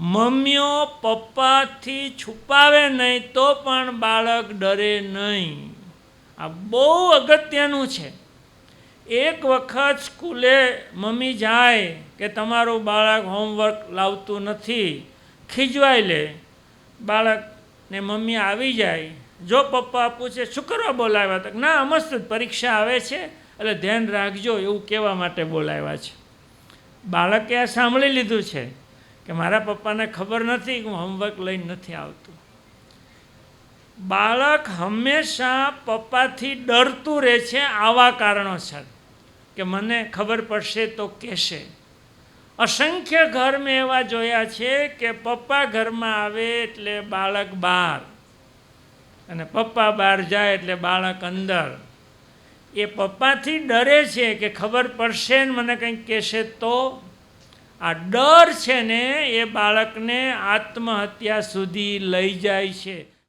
મમ્મીઓ પપ્પાથી છુપાવે નહીં તો પણ બાળક ડરે નહીં. આ બહુ અગત્યનું છે. એક વખત સ્કૂલે મમ્મી જાય કે તમારું બાળક હોમવર્ક લાવતું નથી, ખીજવાઈ લે. બાળકને મમ્મી આવી જાય. જો પપ્પા પૂછે, શું કરવા બોલાવ્યા તક ના, મસ્ત પરીક્ષા આવે છે. એટલે ધ્યાન રાખજો એવું કહેવા માટે બોલાવ્યા છે. બાળકે આ સાંભળી લીધું છે. કે મારા પપ્પાને ખબર નથી કે હું હોમવર્ક લઈને નથી આવતું. બાળક હંમેશા પપ્પાથી ડરતું રહે છે આવા કારણોસર. કે મને ખબર પડશે તો કહેશે. અસંખ્ય ઘર મેં એવા જોયા છે કે પપ્પા ઘરમાં આવે એટલે બાળક બહાર. અને પપ્પા બહાર જાય એટલે બાળક અંદર. એ પપ્પાથી ડરે છે કે ખબર પડશે ને મને કંઈક કહેશે તો? આ ડર છે ને એ બાળકને આત્મહત્યા સુધી લઈ જાય છે.